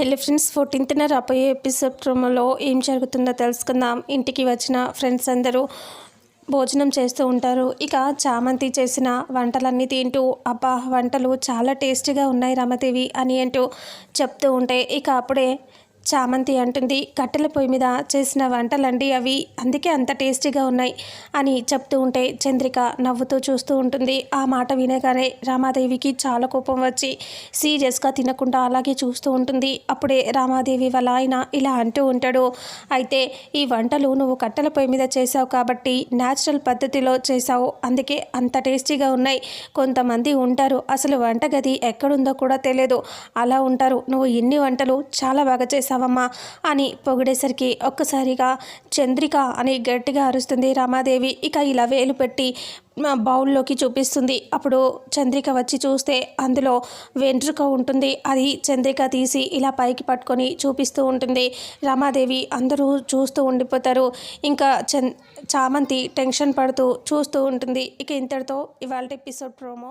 హెల్లీ friends ఫోర్టీన్త్న రాబోయే episode ప్రోమోలో ఏం జరుగుతుందో తెలుసుకుందాం. ఇంటికి వచ్చిన ఫ్రెండ్స్ అందరూ భోజనం చేస్తూ ఉంటారు. ఇక చామంతి చేసిన వంటలన్నీ తింటూ అబ్బా వంటలు చాలా టేస్టీగా ఉన్నాయి రమదేవి అని అంటూ చెప్తూ ఉంటే ఇక అప్పుడే చామంతి అంటుంది. కట్టెల పొయ్యి మీద చేసిన వంటలండి అవి. అందుకే అంత టేస్టీగా ఉన్నాయి అని చెప్తూ ఉంటే చంద్రిక నవ్వుతూ చూస్తూ ఉంటుంది. ఆ మాట వినగానే రామాదేవికి చాలా కోపం వచ్చి సీరియస్గా తినకుండా అలాగే చూస్తూ ఉంటుంది. అప్పుడే రామాదేవి వాళ్ళ ఆయన ఇలా అంటూ ఉంటాడు. అయితే ఈ వంటలు నువ్వు కట్టెల పొయ్యి మీద చేసావు కాబట్టి న్యాచురల్ పద్ధతిలో చేసావు అందుకే అంత టేస్టీగా ఉన్నాయి. కొంతమంది ఉంటారు. అసలు వంటగది ఎక్కడుందో కూడా తెలియదు. అలా ఉంటారు. నువ్వు ఎన్ని వంటలు చాలా బాగా చేశావమ్మా అని పొగిడేసరికి ఒక్కసారిగా చంద్రిక అని గట్టిగా అరుస్తుంది రమాదేవి. ఇక ఇలా వేలు పెట్టి బౌల్లోకి చూపిస్తుంది. అప్పుడు చంద్రిక వచ్చి చూస్తే అందులో వెంట్రుక ఉంటుంది. అది చంద్రిక తీసి ఇలా పైకి పట్టుకొని చూపిస్తూ ఉంటుంది. రమాదేవి అందరూ చూస్తూ ఉండిపోతారు. ఇంకా చామంతి టెన్షన్ పడుతూ చూస్తూ ఉంటుంది. ఇక ఇంతటితో ఇవాళ ఎపిసోడ్ ప్రోమో